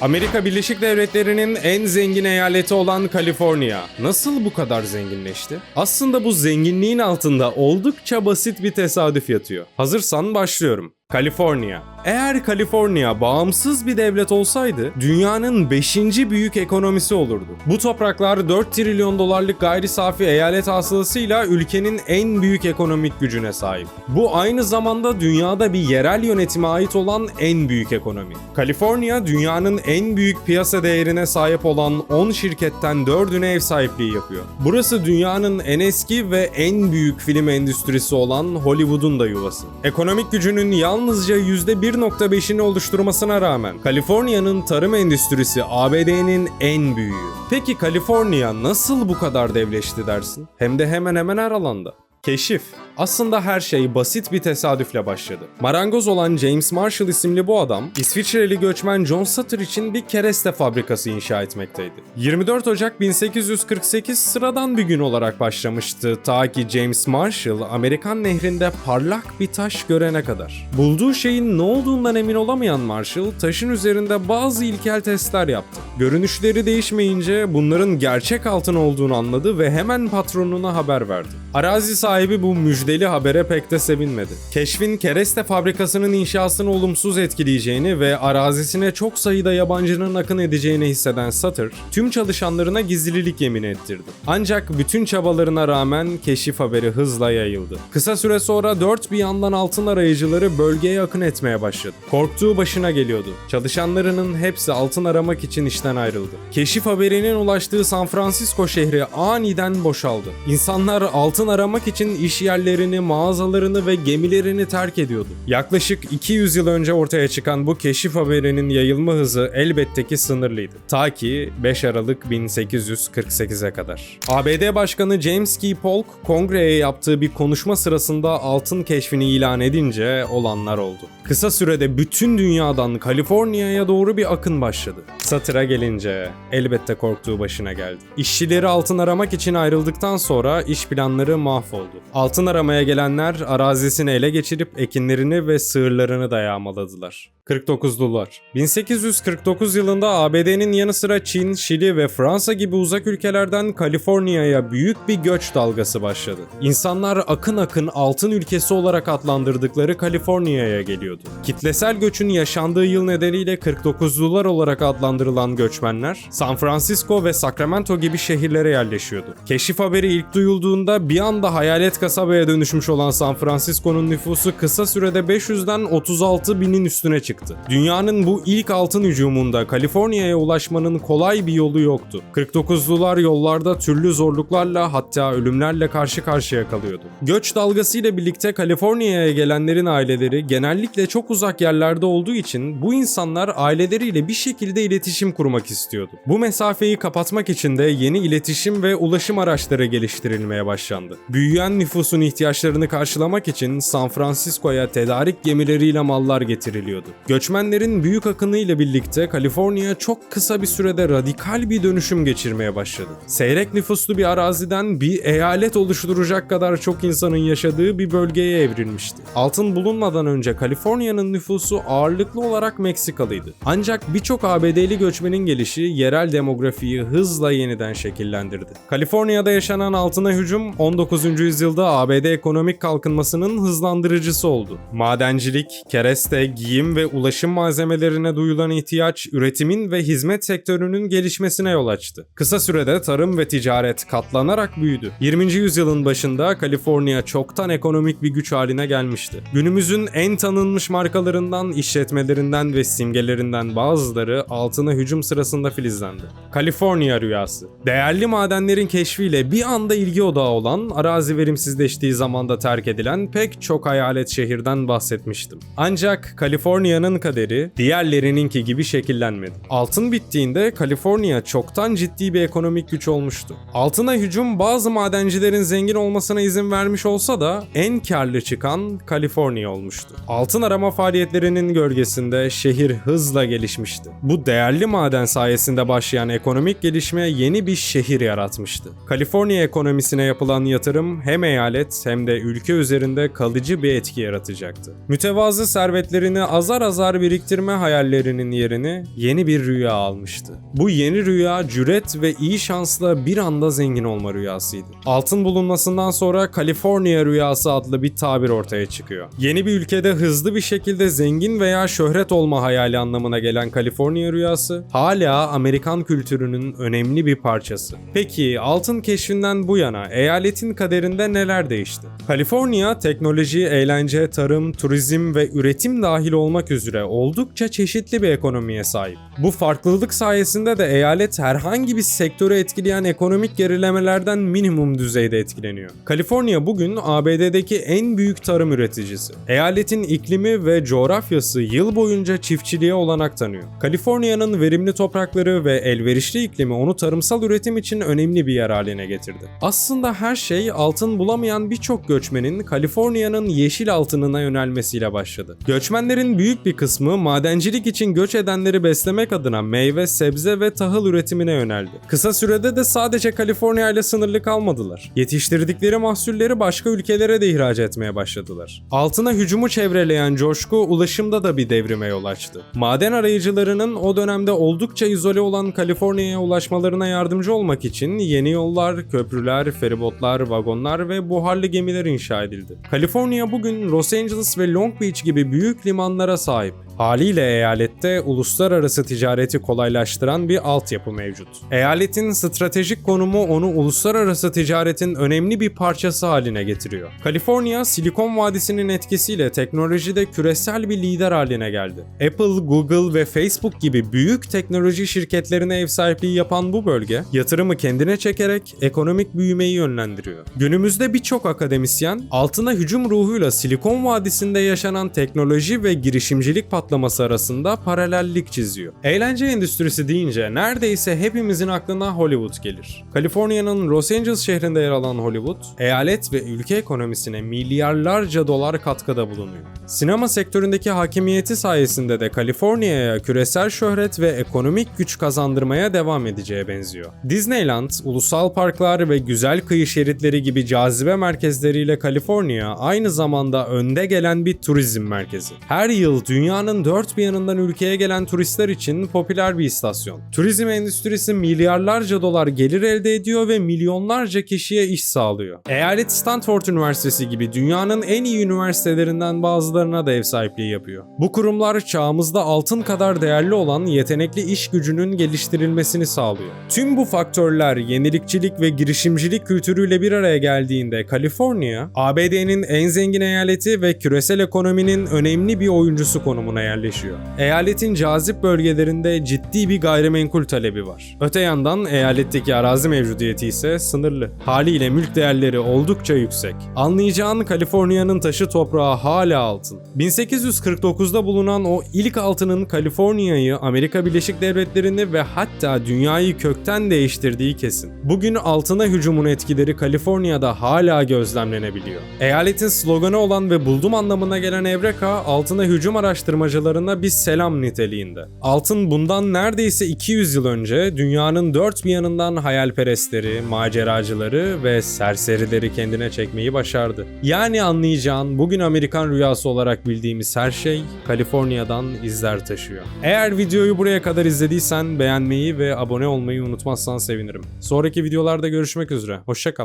Amerika Birleşik Devletleri'nin en zengin eyaleti olan Kaliforniya nasıl bu kadar zenginleşti? Aslında bu zenginliğin altında oldukça basit bir tesadüf yatıyor. Hazırsan başlıyorum. Kaliforniya. Eğer Kaliforniya bağımsız bir devlet olsaydı dünyanın 5. büyük ekonomisi olurdu. Bu topraklar 4 trilyon dolarlık gayri safi eyalet hasılasıyla ülkenin en büyük ekonomik gücüne sahip. Bu aynı zamanda dünyada bir yerel yönetime ait olan en büyük ekonomi. Kaliforniya dünyanın en büyük piyasa değerine sahip olan 10 şirketten 4'üne ev sahipliği yapıyor. Burası dünyanın en eski ve en büyük film endüstrisi olan Hollywood'un da yuvası. Ekonomik gücünün yalnızca %1.5'ini oluşturmasına rağmen Kaliforniya'nın tarım endüstrisi ABD'nin en büyüğü. Peki Kaliforniya nasıl bu kadar devleşti dersin? Hem de hemen hemen her alanda. Keşif. Aslında her şey basit bir tesadüfle başladı. Marangoz olan James Marshall isimli bu adam, İsviçreli göçmen John Sutter için bir kereste fabrikası inşa etmekteydi. 24 Ocak 1848 sıradan bir gün olarak başlamıştı ta ki James Marshall Amerikan nehrinde parlak bir taş görene kadar. Bulduğu şeyin ne olduğundan emin olamayan Marshall, taşın üzerinde bazı ilkel testler yaptı. Görünüşleri değişmeyince bunların gerçek altın olduğunu anladı ve hemen patronuna haber verdi. Arazi sahibi bu müjdeli habere pek de sevinmedi. Keşfin kereste fabrikasının inşasını olumsuz etkileyeceğini ve arazisine çok sayıda yabancının akın edeceğini hisseden Sutter, tüm çalışanlarına gizlilik yemin ettirdi. Ancak bütün çabalarına rağmen keşif haberi hızla yayıldı. Kısa süre sonra dört bir yandan altın arayıcıları bölgeye akın etmeye başladı. Korktuğu başına geliyordu. Çalışanlarının hepsi altın aramak için işten ayrıldı. Keşif haberinin ulaştığı San Francisco şehri aniden boşaldı. İnsanlar altın aramak için iş yerlerini, mağazalarını ve gemilerini terk ediyordu. Yaklaşık 200 yıl önce ortaya çıkan bu keşif haberinin yayılma hızı elbette ki sınırlıydı. Ta ki 5 Aralık 1848'e kadar. ABD Başkanı James K. Polk kongreye yaptığı bir konuşma sırasında altın keşfini ilan edince olanlar oldu. Kısa sürede bütün dünyadan Kaliforniya'ya doğru bir akın başladı. Satır'a gelince elbette korktuğu başına geldi. İşçileri altın aramak için ayrıldıktan sonra iş planları mahvoldu. Altın aramaya gelenler arazisini ele geçirip ekinlerini ve sığırlarını da yağmaladılar. 49 dolar. 1849 yılında ABD'nin yanı sıra Çin, Şili ve Fransa gibi uzak ülkelerden Kaliforniya'ya büyük bir göç dalgası başladı. İnsanlar akın akın altın ülkesi olarak adlandırdıkları Kaliforniya'ya geliyordu. Kitlesel göçün yaşandığı yıl nedeniyle 49'lular olarak adlandırılan göçmenler San Francisco ve Sacramento gibi şehirlere yerleşiyordu. Keşif haberi ilk duyulduğunda bir anda hayalet kasabaya dönüşmüş olan San Francisco'nun nüfusu kısa sürede 500'den 36 binin üstüne çıktı. Dünyanın bu ilk altın hücumunda Kaliforniya'ya ulaşmanın kolay bir yolu yoktu. 49'lular yollarda türlü zorluklarla hatta ölümlerle karşı karşıya kalıyordu. Göç dalgasıyla birlikte Kaliforniya'ya gelenlerin aileleri genellikle çok uzak yerlerde olduğu için bu insanlar aileleriyle bir şekilde iletişim kurmak istiyordu. Bu mesafeyi kapatmak için de yeni iletişim ve ulaşım araçları geliştirilmeye başlandı. Büyüyen nüfusun ihtiyaçlarını karşılamak için San Francisco'ya tedarik gemileriyle mallar getiriliyordu. Göçmenlerin büyük akını ile birlikte Kaliforniya çok kısa bir sürede radikal bir dönüşüm geçirmeye başladı. Seyrek nüfuslu bir araziden bir eyalet oluşturacak kadar çok insanın yaşadığı bir bölgeye evrilmişti. Altın bulunmadan önce Kaliforniya'nın nüfusu ağırlıklı olarak Meksikalıydı. Ancak birçok ABD'li göçmenin gelişi yerel demografiyi hızla yeniden şekillendirdi. Kaliforniya'da yaşanan altına hücum 19. yüzyılda ABD ekonomik kalkınmasının hızlandırıcısı oldu. Madencilik, kereste, giyim ve ulaşım malzemelerine duyulan ihtiyaç üretimin ve hizmet sektörünün gelişmesine yol açtı. Kısa sürede tarım ve ticaret katlanarak büyüdü. 20. yüzyılın başında Kaliforniya çoktan ekonomik bir güç haline gelmişti. Günümüzün en tanınmış markalarından, işletmelerinden ve simgelerinden bazıları altına hücum sırasında filizlendi. Kaliforniya rüyası. Değerli madenlerin keşfiyle bir anda ilgi odağı olan, arazi verimsizleştiği zamanda terk edilen pek çok hayalet şehirden bahsetmiştim. Ancak Kaliforniya'nın kaderi diğerlerininki gibi şekillenmedi. Altın bittiğinde Kaliforniya çoktan ciddi bir ekonomik güç olmuştu. Altına hücum bazı madencilerin zengin olmasına izin vermiş olsa da en karlı çıkan Kaliforniya olmuştu. Altın arama faaliyetlerinin gölgesinde şehir hızla gelişmişti. Bu değerli maden sayesinde başlayan ekonomik gelişme yeni bir şehir yaratmıştı. Kaliforniya ekonomisine yapılan yatırım hem eyalet hem de ülke üzerinde kalıcı bir etki yaratacaktı. Mütevazı servetlerini azar azar pazar biriktirme hayallerinin yerini yeni bir rüya almıştı. Bu yeni rüya cüret ve iyi şansla bir anda zengin olma rüyasıydı. Altın bulunmasından sonra Kaliforniya rüyası adlı bir tabir ortaya çıkıyor. Yeni bir ülkede hızlı bir şekilde zengin veya şöhret olma hayali anlamına gelen Kaliforniya rüyası hala Amerikan kültürünün önemli bir parçası. Peki altın keşfinden bu yana eyaletin kaderinde neler değişti? Kaliforniya teknoloji, eğlence, tarım, turizm ve üretim dahil olmak üzere oldukça çeşitli bir ekonomiye sahip. Bu farklılık sayesinde de eyalet herhangi bir sektörü etkileyen ekonomik gerilemelerden minimum düzeyde etkileniyor. Kaliforniya bugün ABD'deki en büyük tarım üreticisi. Eyaletin iklimi ve coğrafyası yıl boyunca çiftçiliğe olanak tanıyor. Kaliforniya'nın verimli toprakları ve elverişli iklimi onu tarımsal üretim için önemli bir yer haline getirdi. Aslında her şey altın bulamayan birçok göçmenin Kaliforniya'nın yeşil altınına yönelmesiyle başladı. Göçmenlerin büyük bir kısmı madencilik için göç edenleri beslemek adına meyve, sebze ve tahıl üretimine yöneldi. Kısa sürede de sadece Kaliforniya ile sınırlı kalmadılar. Yetiştirdikleri mahsulleri başka ülkelere de ihraç etmeye başladılar. Altına hücumu çevreleyen coşku ulaşımda da bir devrime yol açtı. Maden arayıcılarının o dönemde oldukça izole olan Kaliforniya'ya ulaşmalarına yardımcı olmak için yeni yollar, köprüler, feribotlar, vagonlar ve buharlı gemiler inşa edildi. Kaliforniya bugün Los Angeles ve Long Beach gibi büyük limanlara sahip sahip. Haliyle eyalette uluslararası ticareti kolaylaştıran bir altyapı mevcut. Eyaletin stratejik konumu onu uluslararası ticaretin önemli bir parçası haline getiriyor. Kaliforniya, Silikon Vadisi'nin etkisiyle teknolojide küresel bir lider haline geldi. Apple, Google ve Facebook gibi büyük teknoloji şirketlerine ev sahipliği yapan bu bölge, yatırımı kendine çekerek ekonomik büyümeyi yönlendiriyor. Günümüzde birçok akademisyen, altına hücum ruhuyla Silikon Vadisi'nde yaşanan teknoloji ve girişimcilik patlaması arasında paralellik çiziyor. Eğlence endüstrisi deyince neredeyse hepimizin aklına Hollywood gelir. Kaliforniya'nın Los Angeles şehrinde yer alan Hollywood, eyalet ve ülke ekonomisine milyarlarca dolar katkıda bulunuyor. Sinema sektöründeki hakimiyeti sayesinde de Kaliforniya'ya küresel şöhret ve ekonomik güç kazandırmaya devam edeceğe benziyor. Disneyland, ulusal parklar ve güzel kıyı şeritleri gibi cazibe merkezleriyle Kaliforniya aynı zamanda önde gelen bir turizm merkezi. Her yıl dünyanın dört bir yanından ülkeye gelen turistler için popüler bir istasyon. Turizm endüstrisi milyarlarca dolar gelir elde ediyor ve milyonlarca kişiye iş sağlıyor. Eyalet Stanford Üniversitesi gibi dünyanın en iyi üniversitelerinden bazılarına da ev sahipliği yapıyor. Bu kurumlar çağımızda altın kadar değerli olan yetenekli iş gücünün geliştirilmesini sağlıyor. Tüm bu faktörler yenilikçilik ve girişimcilik kültürüyle bir araya geldiğinde Kaliforniya, ABD'nin en zengin eyaleti ve küresel ekonominin önemli bir oyuncusu konumuna yerleşiyor. Eyaletin cazip bölgelerinde ciddi bir gayrimenkul talebi var. Öte yandan eyaletteki arazi mevcudiyeti ise sınırlı. Haliyle mülk değerleri oldukça yüksek. Anlayacağın Kaliforniya'nın taşı toprağı hala altın. 1849'da bulunan o ilk altının Kaliforniya'yı, Amerika Birleşik Devletleri'ni ve hatta dünyayı kökten değiştirdiği kesin. Bugün altına hücumun etkileri Kaliforniya'da hala gözlemlenebiliyor. Eyaletin sloganı olan ve buldum anlamına gelen Evreka, altına hücum araştırmacılarına bir selam niteliğinde. Altın bundan neredeyse 200 yıl önce dünyanın dört bir yanından hayalperestleri, maceracıları ve serserileri kendine çekmeyi başardı. Yani anlayacağın bugün Amerikan rüyası olarak bildiğimiz her şey Kaliforniya'dan izler taşıyor. Eğer videoyu buraya kadar izlediysen beğenmeyi ve abone olmayı unutmazsan sevinirim. Sonraki videolarda görüşmek üzere. Hoşçakal.